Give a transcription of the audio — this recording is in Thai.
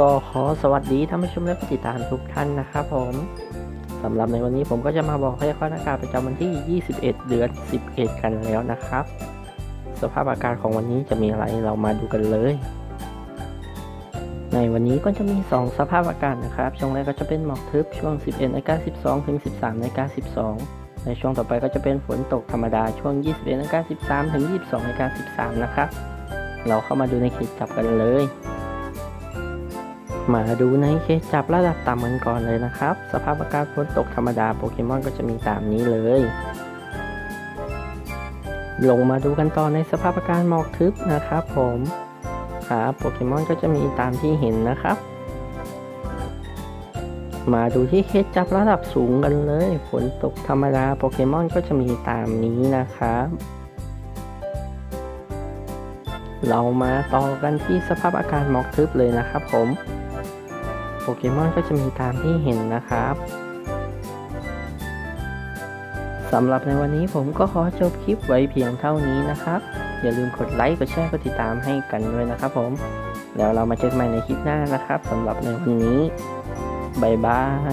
ก็ขอสวัสดีท่านผู้ชมและผู้ติดตามทุกท่านนะครับผมสำหรับในวันนี้ผมก็จะมาบอกพยากรณ์อากาศประจำวันที่ 21 เดือน 11 กันแล้วนะครับ สภาพอากาศของวันนี้จะมีอะไรเรามาดูกันเลย ในวันนี้ก็จะมี 2 สภาพอากาศนะครับ ช่วงแรกก็จะเป็นหมอกทึบช่วง 11นาฬิกา12 ถึง 13นาฬิกา12 ในช่วงต่อไปก็จะเป็นฝนตกธรรมดาช่วง 21นาฬิกา13 ถึง 22นาฬิกา13 นะครับ เราเข้ามาดูในเขตจับกันเลย มาดูในเคสจับระดับต่ำกันก่อนเลยนะครับ สภาพอากาศฝนตกธรรมดาโปเกมอนก็จะมีตามนี้เลย ลงมาดูกันต่อในสภาพอากาศหมอกทึบนะครับผมครับโปเกมอนก็จะมีตามที่เห็นนะครับ มาดูที่เคสจับระดับสูงกันเลย ฝนตกธรรมดาโปเกมอนก็จะมีตามนี้นะครับเรามาต่อกันที่สภาพอากาศหมอกทึบเลยนะครับผม โปเกมอนก็จะมีตามที่เห็นนะครับสำหรับในวันนี้ผมก็ขอจบคลิปไว้เพียงเท่านี้นะครับ อย่าลืมกดไลค์ กดแชร์ กดติดตามให้กันด้วยนะครับผม แล้วเรามาเจอกันใหม่ในคลิปหน้านะครับสำหรับในวันนี้ บ๊ายบาย